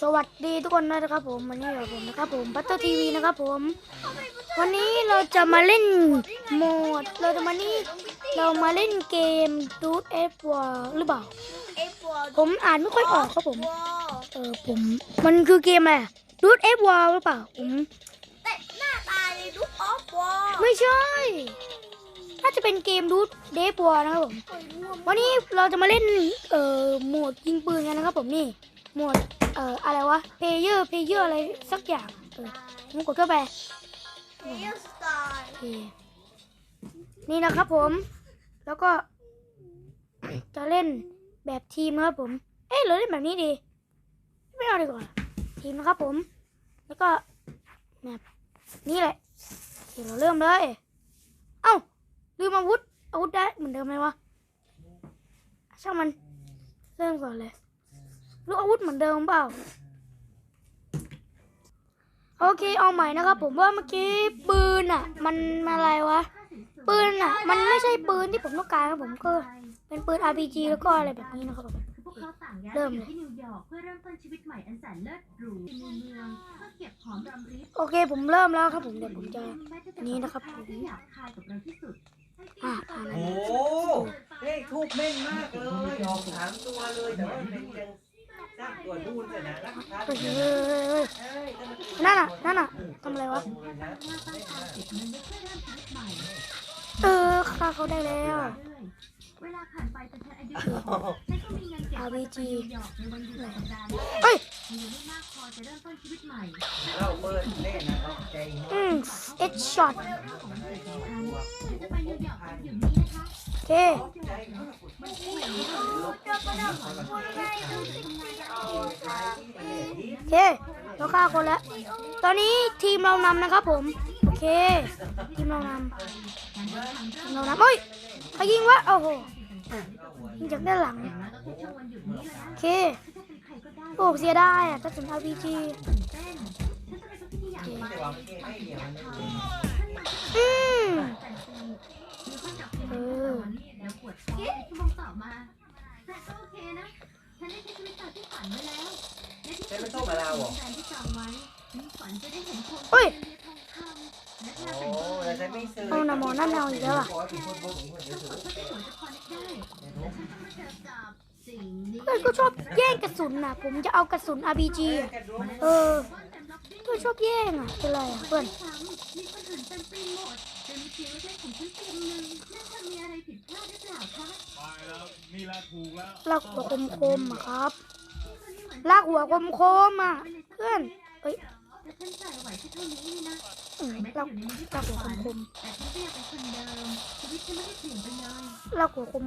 สวัสดีทุกคนด้วยนะครับผมวันนี้อยู่กับผมนะครับผมบัตเตอร์ทีวีนะครับผม วันนี้เราจะมาเล่นโหมด เราจะมานี่เรามาเล่นเกมดูดเอฟวอหรือเปล่าเอฟวอร์ผมอ่านไม่ค่อยออกครับผมวอร์เออผมมันคือเกมอะไรดูดเอฟวอหรือเปล่าผมแต่หน้าตาเลยดูออฟวอร์ไม่ใช่น่าจะเป็นเกมดูดเดฟวอนะครับผมวันนี้เราจะมาเล่นเอ่อโหมดยิงปืนกันนะครับผมนี่โหมด เอ่ออะไรวะเพเยอร์เพเยอร์อะไรสักอย่างเออผมกดเข้าไปเพลย์สไตล์โอเคนี่นะครับผม แล้วก็ จะเล่นแบบทีมนะครับผม เอ๊ะหรือเล่นแบบนี้ดี ไม่เอาดีกว่า ทีมนะครับผม แล้วก็แบบนี่แหละโอเคเราเริ่มเลย เอ้าลืมอาวุธอาวุธได้เหมือนเดิมไหมวะช่างมันเริ่มก่อนเลย ลูกอาวุธเหมือนเดิมเปล่า โอเคเอาใหม่นะครับ ผมว่าเมื่อกี้ปืนอะ มันอะไรวะ ปืนอะ มันไม่ใช่ปืนที่ผมต้องการครับผมก็ เป็นปืน RPG แล้วก็อะไรแบบนี้นะครับผมพวกเขาต่างย้ายเริ่ไปมอเลยยู่ที่นิวยอร์กเพื่อเริ่มต้นชีวิตใหม่อันแสนเลิศหรูในเมืองเพื่อเก็บหอมรอมริบโอเคผมเริ่มแล้วครับผมเดี๋ยวผมจะแม้แต่นี่นะครับผมที่หยาบคายกับเราที่สุดอะอ่านโอ้โหเลขทูบแม่นมากเลยออกสามตัวเลยแต่ว่าเป็นยังสร้าง ตัวดูนแต่นะนะครับเฮ้ยเฮ้ยเฮ้ยเฮ้ยนั่นน่ะนั่นน่ะทำอะไรวะ เออฆ่าเขาได้แล้วเอยๆเวลาผ่านไปจนฉันอายุฉันก็มีเงินเก็บไว้ไปนิวยอร์กในวันหยุดสัปดาห์หน้าเฮ้ยมีไม่มากพอจะเริ่มต้นชีวิตใหม่เราเปิดเล่นนะต้องใจอืมเอ็ดช็อตจะไปนิวยอร์กกันอยู่นี้นะคะโอเค โอเคเราฆ่าคนแล้ว ตอนนี้ทีมเรานำนะครับผม โอเค ทีมเรานำทีมเรานำเฮ้ยใครยิงวะ โอ้โห ยิงจากด้านหลังแล้วก็คือเลยนะโอเค โอ้เสียไดายอะถ้าถึง RPG ตื่นเต้นฉันจะไปทุกที่ที่อยากไปแต่ว่าไม่ให้เดียวมันอืมแต่ซีมีคนจับเพลงสอ แล้วปวดท้องชั่วโมงต่อมา แต่ก็โอเคนะ ฉันได้ใช้ชีวิตตามที่ฝันไว้แล้วและที่สุดฉันได้แฟนที่จองไว้ฉันฝันจะได้เห็นพวงเฮ้ยทองคำและโอ้เธอแต่งตัวแต่ฉันไม่ซื้อเอาหน่ะหมอนั่นเอาอีกแล้วอะขอที่คนบอกอีกคนเดียวฉันกดเพื่อเป็นหัวจะคอนเนคได้และฉันก็มาเจอกับสิ่งนี้เพื่อนก็ชอบแย่งกระสุนน่ะผมจะเอากระสุน RPG อะเออเพื่อนชอบแย่งอะเป็นไรอะเพื่อน ล้วนี่ละถูกแล้วลากหัวคมๆอะครับ ลากหัวคมๆอะเพื่อนเอ้ยแต่ฉันใส่ไหวแค่เท่านี้นี่นะอืมแม้ลาจะกอยู่ในนี้ลากหัวคมแต่ฉันก็ยังเป็นคนเดิมชีวิตฉันไม่ได้เปลี่ยนไปเลยๆลากหัวคม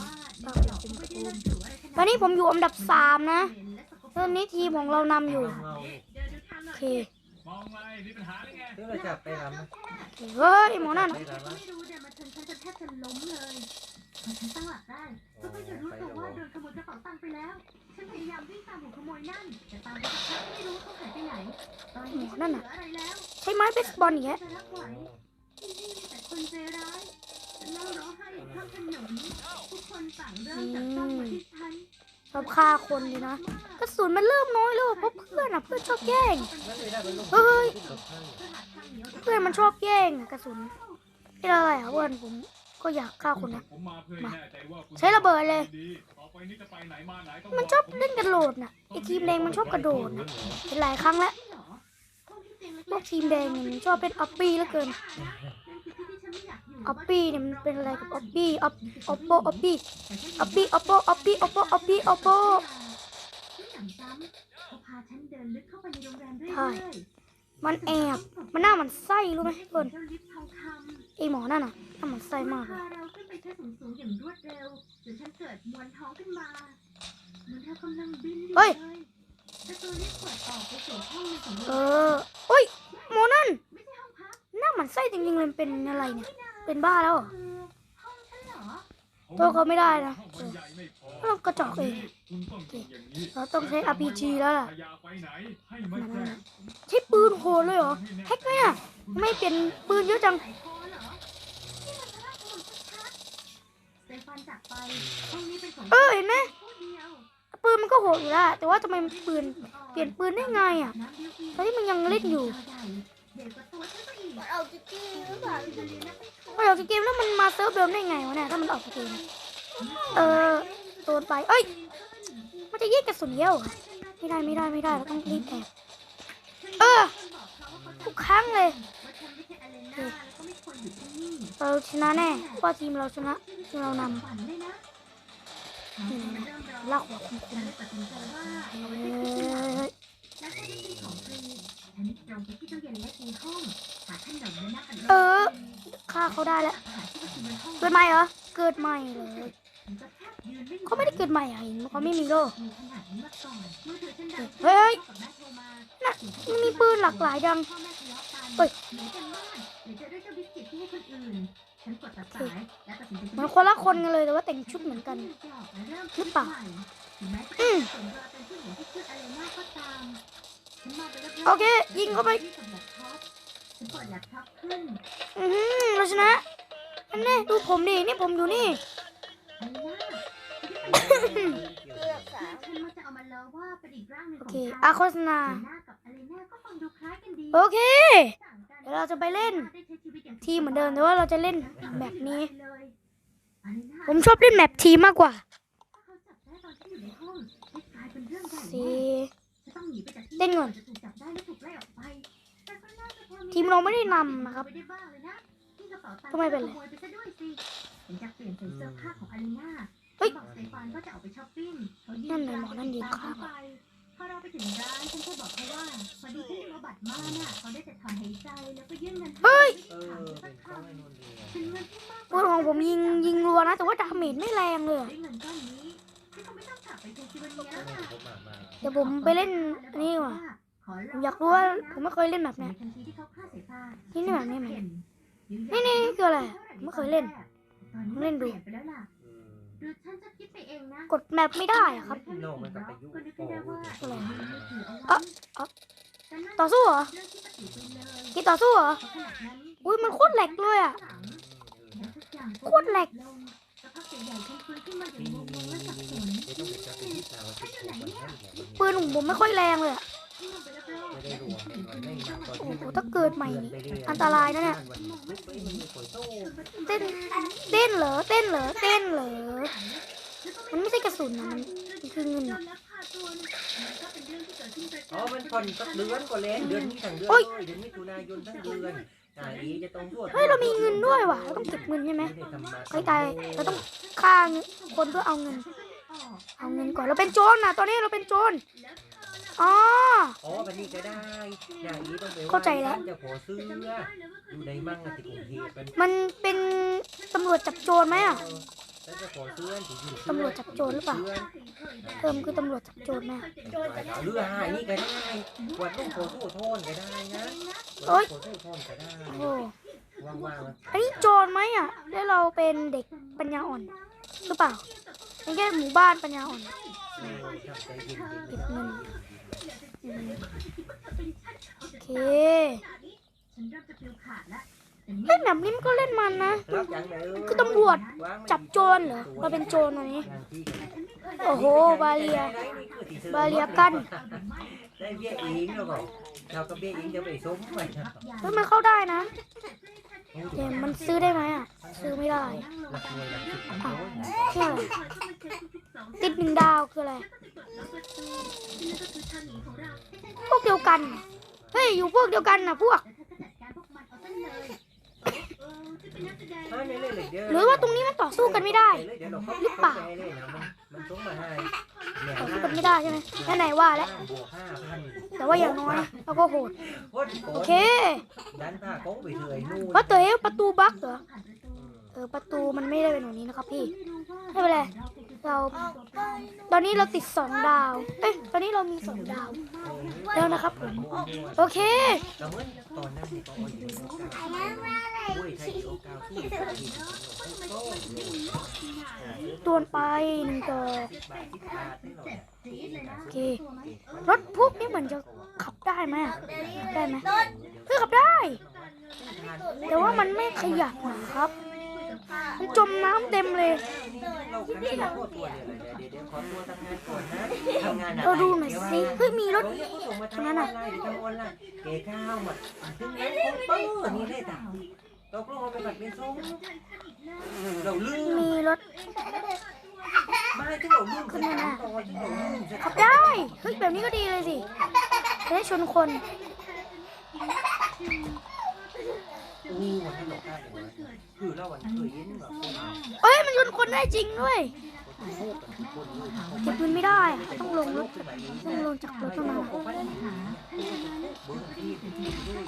ว่าๆนิลากวยอหัร์วกคไม่ได้มนับถืออะไรขๆนาดตอนนี้ผมอยู่อันดับสามนะเหม็นและสกปรกตอนนี้ทีมของเรานำอยู่เงาเดี๋ยวดูทางหน่โออยเค มองไงมีปัญหาหรือไงซึ่งเราจับไปทำนะเฮ้ยหมอนั่นไปน่ะทำก็นะไม่รู้เดี๋ยวมาชนฉันจะแทบจะล้มเลยพอฉันตั้งหลักได้ก็เพิ่งจะรู้ตัวว่าโดนขโมยกระเป๋าตังค์ไปแล้ว ฉันพยายามวิ่งตามหัวขโมยนั่น แต่ตามไปสักพักไม่รู้ว่าเขาหายไปไหน ตอนนี้ฉันไม่เหลืออะไรแล้ว ใช้ไม้เบสบอลอย่างเงี้ย จะรับไหวที่นี่มีแต่คนใจร้ายฉันเล่าร้องไห้อยู่ข้างถนนทุกคนต่างเริ่มจับจ้องมาที่ฉัน ชอบฆ่าคนดีนะกระสุนมันเริ่มน้อยแล้วเพราะเพื่อนอะเพื่อนชอบแย่งเฮ้ยเพื่อนมันชอบแย่งกระสุนเป็นอะไรอะเพื่อนผมก็อยากฆ่าคนนะผมมาเพื่อให้แน่ใจว่าคุณใช้ระเบิดเลยดีต่อไปนี้จะไปไหนมาไหนต้องมันชอบเล่นกระโดดน่ะไอทีมแดงมันชอบกระโดดน่ะเป็นหลายครั้งแล้วพวกทีมแดงเนี่ยมันชอบเป็นออปปี้เหลือเกิน ออปปี้เนี่ยมันเป็นอะไรกับออปปี้ออปออปโปออปปี้ออปปี้ออปโปออปปี้ออปโปออปปี้ออปโปที่หนำซ้ำเขาพาฉันเดินลึกเข้าไปในโรงแรมเรื่ใช่อยมันแอบมันหน้ามันไส้รู้ไหมเพื่อนเจ้าลิฟต์ทองคำไอหมอนั่นน่ะหน้ามันไส้มากเลยพาเราขึ้นไปชั้นสูงๆอย่างรวดเร็วจนฉันเกิดมวนท้องขึ้นมาเหมือนเธอกำลังบินอยู่เลยประตูลิฟต์เปิดออกไปสู่ห้องหนึ่งของเอเราอโอ้ยหมอนั่นไม่ใช่ ห้องพักหน้ามันไส้จริงๆเลยมันเป็นอะไรเนี่ย เป็นบ้าแล้วเหรอคือห้องฉันเหรอโทษเขาไม่ได้นะห้องมันใหญ่ไม่พอเรากระจอกเองเราต้องใช้ RPG แล้วล่ะพยาไปไหนให้มาแจ้งใช้ปืนโหดเลยเหรอแฮกไหมอะไม่เปลี่ยนปืนเยอะจังเออเห็นไหมปืนมันก็โหดอยู่แล้วแต่ว่าทำไมปืนเปลี่ยนปืนได้ไงอะตอนที่มันยังเล่นอยู่ มันเอาจิ๊กกี้หรือเปล่ามันออกจากเกมแล้วมันมาเซิร์ฟเดิมได้ไงวะเนี่ยถ้ามันออกจากเกม เออโดนไป เอ้ย มันจะยิงกระสุนเยี่ยวเหรอไม่ได้ไม่ได้ไม่ได้เราต้องรีบแอบเออทุกครั้งเลย เราชนะแน่เพราะว่าทีมเราชนะทีมเรานำลากหัวคุมคุมเฮ้ยเออ ฆ่าเขาได้แล้วเกิดใหม่เหรอ เกิดใหม่เลยเขาไม่ได้เกิดใหม่อะเห็นเขาไม่มีโลกเฮ้ยน่ะมันมีปืนหลากหลายจังเฮ้ยมันคนละคนกันเลยแต่ว่าแต่งชุดเหมือนกันหรือเปล่าอืมโอเค ยิงเข้าไป อือหือเราชนะอันนี้ดูผมดิ นี่ผมอยู่นี่ เลือกสามโอเคอาโฆษณาโอเค เดี๋ยวเราจะไปเล่น ทีมเหมือนเดิมแต่ว่าเราจะเล่นแบบนี้ ผมชอบเล่นแมปทีมมากกว่าสี่เต้นก่อน ทีมเราไม่ได้นำนะครับก็ไม่เป็นไรเฮ้ยนั่นไงหมอนั่นยืนข้างพอเราไปถึงร้านฉันก็บอกเขาว่าพอดีฉันเอาบัตรมาน่ะเขาได้แต่ถอนหายใจแล้วก็ยื่นเงินเฮ้ยเออเป็นข้าวไอ้นนท์ดีอะถึงเงินที่มากปืนของผมยิงยิงรัวนะ แต่ว่าดาเมจไม่แรงเลยอะด้วยเงินก้อนนี้ฉันคงไม่ต้องกลับไปเทซิวันเนียแล้วล่ะผมมามาเดี๋ยวผมไปเล่นอันนี้ดีกว่า ผมอยากรู้ว่าผมไม่เคยเล่นแบบเนี้ยทันทีที่เขาฆ่าสายตานี่นี่แบบนี้ไหมนี่นี่นี่คืออะไรผมไม่เคยเล่นเล่นดูไปแล้วล่ะอืมหรือฉันจะคิดไปเองนะกดแมปไม่ได้อะครับโลกมันกลับไปยุ่งก็นึกขึ้นได้ว่าโอ้โหมีมือถือเอาไว้เอ๊ะเอ๊ะแต่นั่นต่อสู้เหรอเรื่องที่ปฏิไปเลยกีต่อสู้เหรอเพราะขณะนั้นอุ้ยมันโคตรแหลกเลยอะแล้วทุกอย่างโคตรแหลกลงสักพักใหญ่ๆฉันฟื้นขึ้นมาอย่างงงๆและสับสนไม่ต้องไปจับไปที่สาวที่ผมมันให้เนี่ยปืนของผมไม่ค่อยแรงเลยอะ โอ้ที่โหถ้าเกิดใหม่นี่อันตรายนะเนี่ยเต้นเต้นเหรอเต้นเหรอเต้นเหรอมันไม่ใช่กระสุนนะมันมันคือเงินๆยอมรับพาตัวเนี่ยมันก็เป็นเรื่องที่เกิดขึ้นประจำอ๋อมันผ่อนสักเดือนก็เล่นเดือนนี้ทั้งเดือนโอ๊เลยยเดือนมิถุนายนทั้งเดือนอ่าอีจะต้องรวดเฮ้ยเรามีเงินด้วยว่ะเราต้องเก็บเงินใช่ไหมด้ทำมาเฮ้ยตายเราต้องฆ่าคนเพื่อเอาเงิน เอาเงินก่อนเราเป็นโจรนะตอนนี้เราเป็นโจร อ๋อ อ๋อวันนี้ก็ได้อย่างนี้ต้องไปเข้าใจแล้ว จะขอซื้ออยู่ในมั่งอะที่กรุงเทพเป็นมันเป็นตำรวจจับโจรไหมอะแล้วจะขอซื้อที่อยู่ตำรวจจับโจรหรือเปล่าเพิ่มคือตำรวจจับโจรไหมอะโจรจะได้เรือหายนี่ก็ได้กวาดลูกโขสู้โทนก็ได้นะโอ๊ยโขสู้โทนก็ได้โอ้โหว่างๆมันอันนี้โจรไหมอะ แล้วเราเป็นเด็กปัญญาอ่อน หรือเปล่าเป็นแค่หมู่บ้านปัญญาอ่อนเออทำใจเย็นเก็บเงินอืม โอเคฉันเริ่มจะฟิลขาดแล้วเล่นแบบนี้มันก็เล่นมันนะๆรับอย่างไหนเยคือตำรวจวางไม่จับโจรเหรอเราเป็นโจรตอนนี้อย่างที่กันโอ้โหบาเลีย บาเลียกันได้เบี้ยอิงแล้วก็เราก็เบี้ยอิงเดี๋ยวไปส้มไปเฮ้ยมันเข้าได้นะ เกมมันซื้อได้ไหมอะ ซื้อไม่ได้หลักหน่วยหลักสิบโอ้ยใช่อะไรติดหนึ่งดาวคืออะไร พวกเดียวกัน เฮ้ย อยู่พวกเดียวกันนะพวก เออเนี่ยเลยเลยเดี๋ยวหรือว่าตรงนี้มันต่อสู้กันไม่ได้เดี๋ยวเราเข้าหรือเปล่าใจเลยนะมันมันส่งมาให้เนี่ยต่อสู้กันไม่ได้ใช่ไหมแค่ไหนว่าแล้วบวกห้าพันแต่ว่าอย่างน้อยเราก็โหดโคตรโหโอดเคดันผ้าโค้งไปเถอยนู่นว่าเต๋อประตูบั๊กเหรอเออประตูมันไม่ได้เป็นแบบนี้นะครับพี่ไม่เป็นไรเรา ตอนนี้เราติดสองดาว เอ้ยตอนนี้เรามีสองดาวแล้วนะครับผมโอเคแต่เมื่ อตอนนั้นเนี่ยก็โอ้ยอยู่ในโอกาสด้วยใช้โอกาสสู้กับอีกโอ้ยตัวนไปหนึ่งตัวสิบบาทสิบบาทนี่หรอโอเค รถพวกนี้เหมือนจะขับได้ไหมอะได้ไหมเฮ้ยขับได้ แต่ว่ามันไม่ขยับนะครับ มันจมน้ำเต็มเลยเราคันที่เราโคตรตัวเนี่ยเลยเดี๋ยวเดี๋ยวขอตัวทำงานก่อนนะทำงานอะไรเราดูหน่อยสิเฮ้ยมีรถเดี๋ยวเขาส่งมาทำออนไลน์ทำออ นไลน์เก๋ข้าวหมดถึงนั้นคงเปิ้ลนี่ได้ต่างตกลงเอาไปผัดเป็นส้มเราลืมมีรถไม่ที่เราลืมคือตอนที่เราลืมขับได้ เฮ้ยแบบนี้ก็ดีเลยสิจะได้ชนคนอู้วันที่เราได้อย่างนั้นคือเราวันเคยเย็นแบบคนเอ้ยมันชนคนได้จริงด้วย เก็บเงินไม่ได้อะต้องลงรถต้องลงจากรถต้องมาเบอร์ที่ที่ด้วย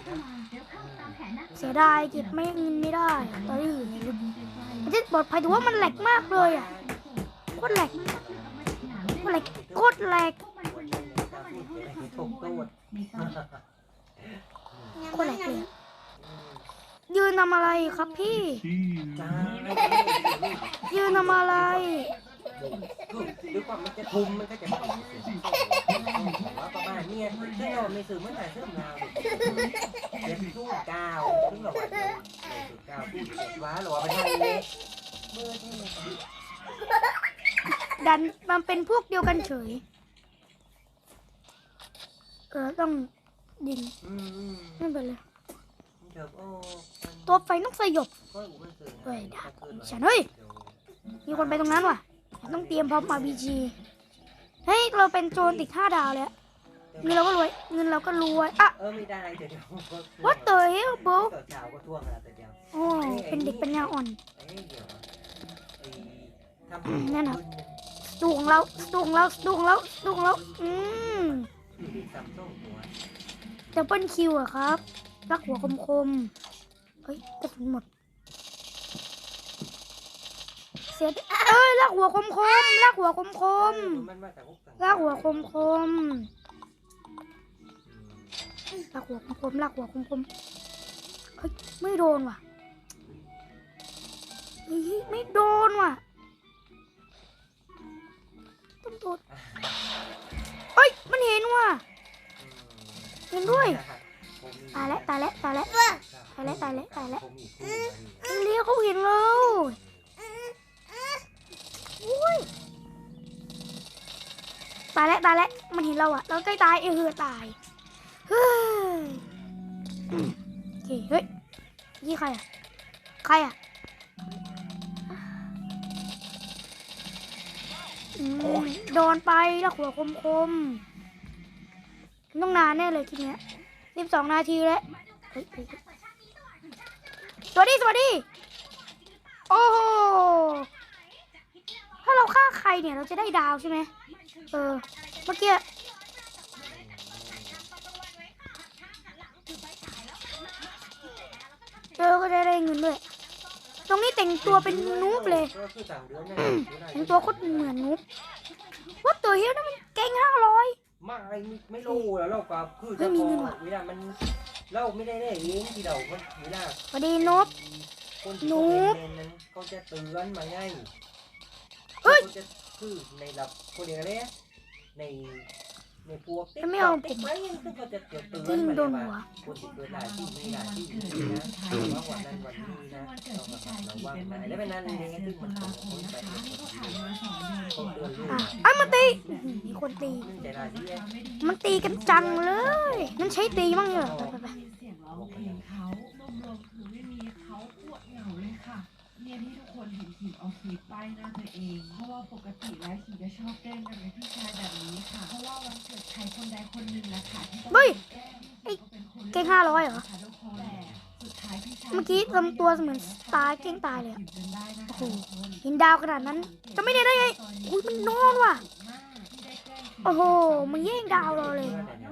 นะเสียดายเก็บไม่เงินไม่ได้ ตอนที่อยู่ในรถมันจะปลอดภัยแต่ว่ามันแหลกมากเลยอะโคตรแหลกโคตรแหลกโคตรแหลกโคตรแหลกเลยยืนทำอะไรครับพี่ ยืนทำอะไร ด้วยความมันจะทุมมันก็จะว่าประมาณนี้ซึ่งเราไม่ซื้อเมื่อแต่เสื้อลาเจ็ดสู้กาวซึ่งเราว่าสุดกาวพูดเจ็ดว้าหรอไปทางนี้เบอร์ที่ดันมันเป็นพวกเดียวกันเฉย เออต้องยิงอืมไม่เป็นไรเดี๋ยตัวไฟต้องสยบก็อุบัติเฮ้ยดาฉันเฮ้ย มีคนไปตรงนั้นว่ะ ต้องเตรียมพร้อมมาบีจีเฮ้ย เราเป็นโจรติดห้าดาวเลยอะเงินเราก็รวย เงินเราก็รวยอะเออไม่ได้เดี๋ยวเดี๋ยว what the hell bro เกิดเช้าก็ท่วงแล้วแต่เดียวโอ้เป็นเด็กปัญญาอ่อนไอ้เดี๋ยวไอ้ทำนั่นน่ะสตูของเราสตูของเราสตูของเราสตูของเราอืมซัมซุงหัวดับเบิลคิวอะครับรักหัวคมคมๆเฮ้ยกระสุนหมด เสียดเอ้ยรักหัวคมคมๆรักหัวคมคมมันมากหัวคมคมๆรักหัวคมคมๆรักหัวคมคมเฮ้ยไม่โดนว่ะเฮ้ยไม่โดนว่ะต้องโดนเอ้ยมันเห็นว่ะเห็นด้วยตายแล้วตายแล้วตายแล้วตายแล้วตายแล้วตายแล้วเลี้ยวเขาเห็นเราอุ้ย ตายแล้วตายแล้วมันเห็นเราอะเราใกล้ตายเออเฮือตายเฮ้ยโอเคเฮ้ยนี่ใครอะใครอะอืมโดนไปแล้วหัวคมคมต้องนานแน่เลยทีเนี้ยสิบสองนาทีแล้วเฮ้ยสวัสดีสวัสดี โอ้โห เราฆ่าใครเนี่ยเราจะได้ดาวใช่ไหมเออ เมื่อกี้เจอก็จะได้เงินด้วย ตรงนี้แต่งตัวเป็นนูบเลยแต่งตัวโคตรเหมือนนูบว่าตัวเฮียนั่นมันเก่งห้าร้อยไม่ไม่รู้แล้วเราก็คือจะพอเวลามันเราไม่ได้ได้เองที่เราเวลาสวัสดีนูบคนที่เขาเป็นนั้นเขาจะเตือนมาไง เฮ้ยเขาจะคือในระดับคนเดียวเลยในในพวกไม่เอาผม ติ๊กไว้ซึ่งเขาจะเตือนยิงโดนหัวว่าคนที่เกิดหลายที่มีหลายที่นะแต่ว่าวันนั้นวันนี้นะเราแบบเราว่างไหนแล้วเป็นนั้นเองที่มันส่งคนไปเขาเตือนลูกอะไอ้ยมันตีอื้อหือมีคนตีมันใจร้ายที่แย่มันตีกันจังเลย นั่นใช้ตีมั่งเหรอไปไปไป เนี่ยที่ทุกคนเห็นขิมเอาคลิปป้ายหน้าตัวเอง เพราะว่าปกติแล้วขิมจะชอบแกล้งกันกับพี่ชายแบบนี้ค่ะ เพราะว่าวันเกิดใครคนใดคนหนึ่งแหละค่ะที่ต้องเฮ้ยแกล้งไอ้ขิมก็เป็นคนเก่งห้าร้อยเหรอค่ะทุกคนแต่สุดท้ายพี่ชายเมื่อกี้ทำตัวเหมือนตายเก่งตายเลยอะขิมจนได้นะคะโอ้โห ทุกคนเห็นดาวขนาดนั้น จะไม่ได้ได้ไงอุ้ยมันนอนว่ะโอ้โห มันแย่งดาวเราเลย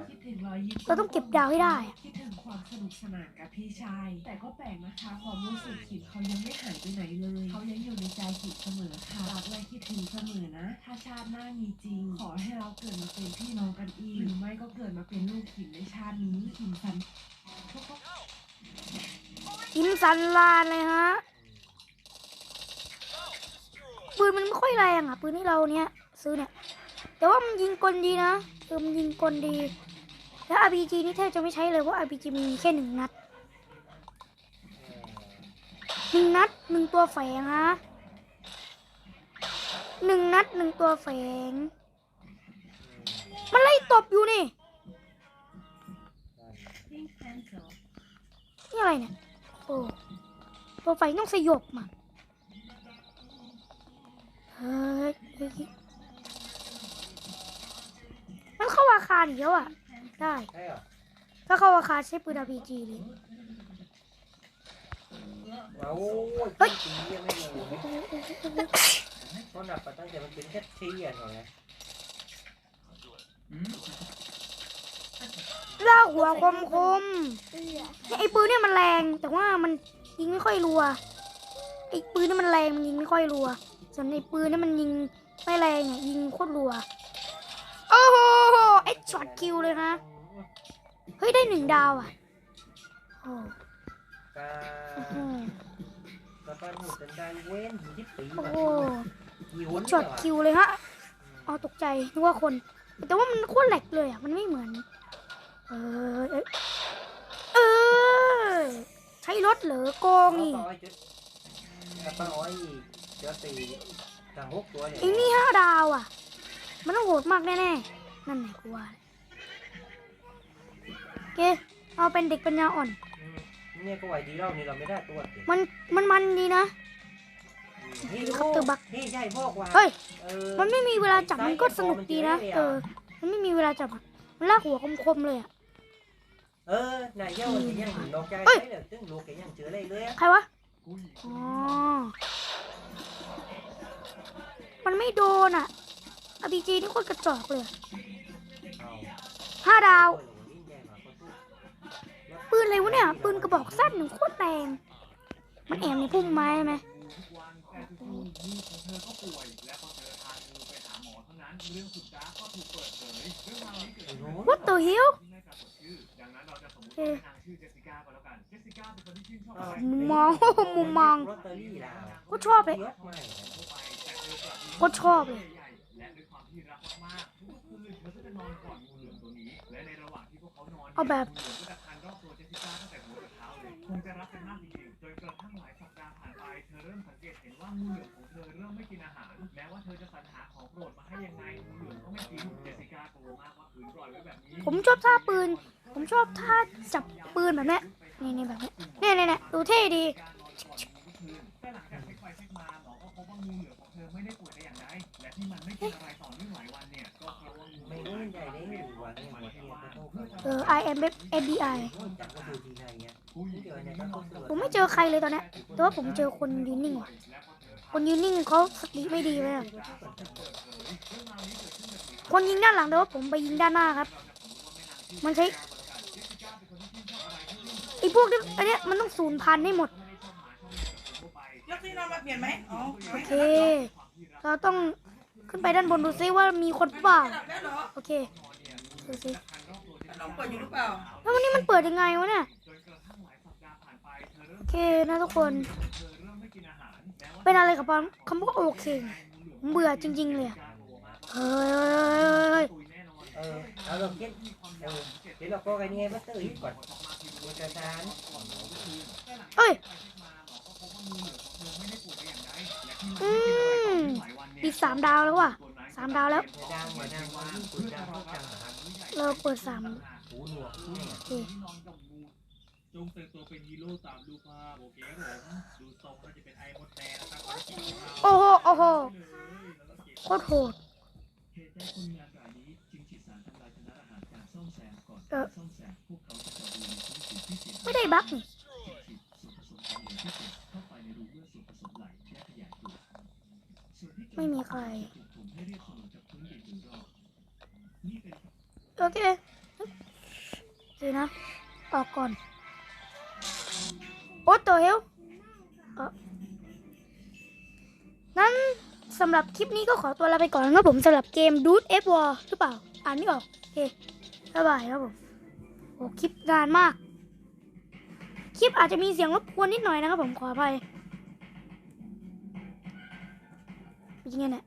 คิดถึงรอยยิ้ม เราต้องเก็บดาวให้ได้อะ นุกสนานกับพี่ชาย แต่ก็แปลกนะคะ ความรู้สึกขิมเขายังไม่หายไปไหนเลย เขายังอยู่ในใจขิมเสมอค่ะรักและคิดถึงเสมอนะ ถ้าชาติหน้ามีจริง ขอให้เราเกิดมาเป็นพี่น้องกันอีกหรือไม่ก็เกิดมาเป็นลูกขิมในชาตินี้ขิมสันกินสันลานเลยฮะปืนมันไม่ค่อยแรงอะปืนที่เราเนี้ยซื้อเนี่ยแต่ว่ามันยิงกลดีนะเออมันยิงกลดี แล้ว RPG นี่แทบจะไม่ใช้เลยเพราะ RPG มีแค่หนึ่งนัดหนึ่งนัดหนึ่งตัวแฝงฮะหนึ่งนัดหนึ่งตัวแฝง มันไล่ตบอยู่นี่นี่อะไรเนี่ยโอ้ตัวไฟต้องสยบมาเฮ้ยเฮ้ยมันเข้าอาคารอีกแล้วอะ ได้ ใช่เหรอถ้าเข้าอาคารใช้ปืน RPG เลย ว้าวโอ้ยตียังไม่รู้เพราะหนับไปตั้งแต่มันเป็นแค่ชี้อะเหรอไงล่ากหัวคมคมเอื้อๆไอ้ปืนเนี่ยมันแรง แต่ว่ามันยิงไม่ค่อยรัว ไอ้ปืนเนี่ยมันแรงมันยิงไม่ค่อยรัว ส่วนไอ้ปืนเนี่ยมันยิงไม่แรงอะยิงโคตรรัว โอ้โหไอ้ช็อตคิวเลยฮะ เฮ้ย ได้หนึ่งดาวอะโอ้กาโหกาปั้นหูเป็นการเว้นที่ปีโอ้แบบโหหิวนี่ช็อตเหรอคิวเลยฮะอ๋อตกใจนึกว่าคน แต่ว่ามันโคตรแหลกเลยอะ มันไม่เหมือน เออเอยเออใช้รถเหรอโกงเอานี่ต่อไอ้จุดกระเป๋าไอ้เจ้าตีต่างหกตัวเนี่ยไอ้นี่ห้าดาวอะ มันต้องโหดมากแน่ๆ นั่นไหนกูว่าโอ เคเอาเป็นเด็กปัญญาอ่อนอืมเนี่ยก็ไหวดีเรานี่เราไม่ได้ตัวสิมันมันมันดีนะ นี่ครับตัวบัก นี่ใช่พวกว่าเฮ้ย เออมันไม่มีเวลาจับมันก็สนุกดีนะ เออ มันไม่มีเวลาจับอะมันลากหัวคมๆเลยอะเออนายเย้ามันสิยังนอกใจเฮ้ยได้เลยซึ่งลูกแกยังเจออะไรเลยอะใครวะกุ้ยอ๋อ มันไม่โดนอะอาบีจีนี่โคตรกระจอกเลยอะเอาห้าดาว ปืนอะไรวะเนี่ย ปืนกระบอกสั้นหนึ่งโคตรแรงมันแอบในพุ่มไม้ไหมวันยิงพุ่งราวนี้เกิดขึ้น What the hell ที่ไม่ปรากฏชื่อดังนั้นเราจะสมมติว่านางชื่อเจสสิก้าก็แล้วกันเจสสิก้าเป็นคนที่ชื่นชอบอะไรมุมมองมุมมองก็ชอบเลยยกใหม่ทั่วไปแต่เธอกลับมีก็ชอบเลยใหญ่และด้วยความที่รักมากๆทุกคืนเธองเอาแบบ รักกันมากจริงๆจนกระทั่งหลายสัปดาห์ผ่านไป เธอเริ่มสังเกตเห็นว่างูเหลือมของเธอเริ่มไม่กินอาหาร แม้ว่าเธอจะสรรหาของโปรดมาให้ยังไงงูเหลือมก็ไม่กิน เจสสิก้ากลัวมากว่าขืนปล่อยไว้แบบนี้ผมชอบท่าปืน ผมชอบท่าจับปืนแบบเนี้ยนี่นี่แบบเนี้ยเนี่ยเนี่ยเนี่ยดูเท่ดีแต่หลังจากเช็คไปเช็คมาหมอก็พบว่างูเหลือมของเธอไม่ได้ป่วยแต่อย่างใดและที่มันไม่กินอะไรต่อเนื่องหลายวันเนี่ยก็เพราะว่างูไม่รู้ใหญ่ได้หนึ่งวันเนี่ยหัวเทียนไปโต้กันเออ I am FBI จับก็ดูทีไร เนี่ยเดี๋ยวเนี่ยก็ต้องตรวจผมไม่เจอใครเลยตอนเนี้ยแต่ว่าผมเจอคนยืนนิ่งว่ะ คนยืนนิ่งเขาสติไม่ดีเลยอะคนยิงด้านหลังแต่ว่าผมไปยิงด้านหน้าครับ มันใช้ไอ้พวกนี้อันเนี้ยมันต้องศูนย์พันให้หมดยกที่นอนมาเปลี่ยนไหมอ๋อโอเค เราต้องขึ้นไปด้านบนดูซิว่ามีคนเปล่าหลับแล้วเหรอโอเคดูซิลองเปิดอยู่หรือเปล่า แล้ววันนี้มันเปิดยังไงวะเนี่ยโอ เคนะทุกคน เป็นอะไรกับผมคำว่าโอเคผมเบื่อจริง ๆ เลยอะเฮ้ยเออเอาลงเขียนเออเดี๋ยวเราก็กันยังไงมาตื่นก่อนเอกสารเอ้ยอืมอีกสามดาวแล้วว่ะสามดาวแล้วในดังในดังวันนี้คุณดังพวกดังครับเราเปิดสามหูหนวกแน่โอเค จงแต่งตัวเป็นฮีโร่ตามรูปภาพโอเคครับผมดูทรงน่าจะเป็นไอ้มดแดงนะครับภารกิจของเราโอ้โหโอ้โหโคตรโหดเหตุใดคนงานรายนี้จึงฉีดสารทำลายคณะอาหารการซ่อมแซมก่อนเออซ่อมแซมพวกเขาจะจอดดูในพื้นที่ที่เสียหายไม่ได้บั๊กนี่ฉีดส่วนผสมของเหลวที่เกิดเข้าไปในรูเลือดส่วนผสมไหลและขยายตัวส่วนที่เกิดไม่มีใครถูกถมให้เรียบเสมอจากพื้นดินโดยรอบนี่เป็นโอเคโอเคนะออกก่อน โอ้ตัวเฮลนั้นสำหรับคลิปนี้ก็ขอตัวลาไปก่อนนะครับผมสำหรับเกม Dude F War หรือเปล่า อ่านไม่ออกโอเคบ๊ายบายครับผมโอ้คลิปนานมาก คลิปอาจจะมีเสียงรบกวนนิดหน่อยนะครับผมขออภัยเป็นยังไงเนี่ย